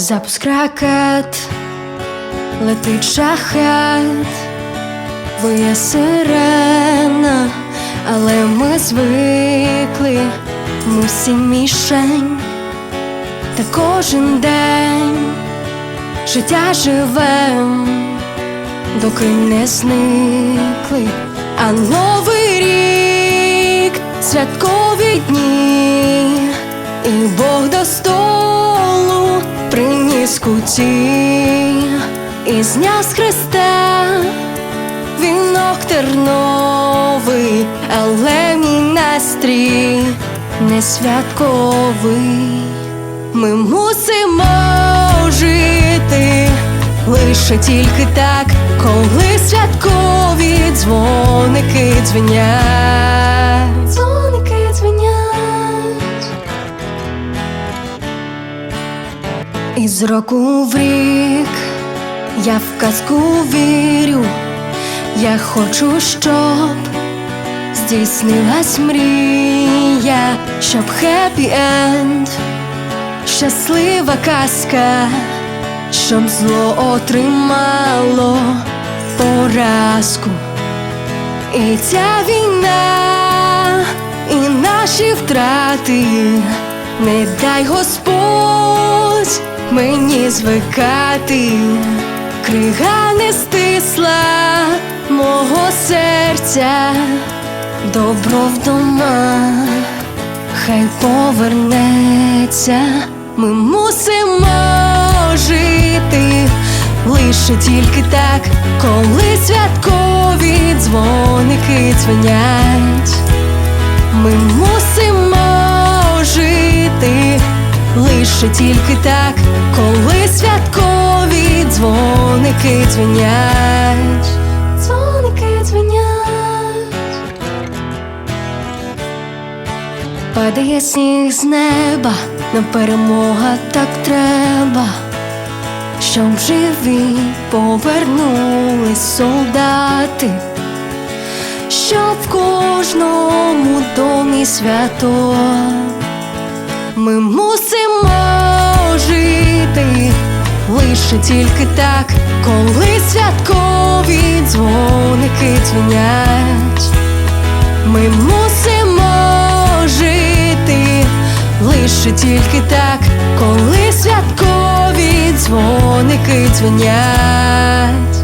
Запуск ракет, летить шахет, виє сирена, але ми звикли, ми всі мішень, та кожен день життя живем, доки не зникли, а новий рік, святкові дні, приніс і зняв з хреста вінок терновий, але мій настрій не святковий. Ми мусимо жити лише тільки так, коли святкові дзвоники дзвенять. Із року в рік я в казку вірю, я хочу, щоб здійснилась мрія, щоб хеппі енд, щаслива казка, щоб зло отримало поразку. І ця війна, і наші втрати, не дай Господь мені звикати, крига не стисла мого серця, добро вдома, хай повернеться, ми мусимо жити лише тільки так, коли святкові дзвоники дзвенять. Ми мусимо жити лише тільки так, коли святкові дзвоники дзвенять. Дзвоники дзвенять. Падає сніг з неба, нам перемога так треба, щоб живі повернулись солдати, щоб в кожному домі свято. Ми мусимо жити лише тільки так, коли святкові дзвоники дзвенять. Ми мусимо жити лише тільки так, коли святкові дзвоники дзвенять.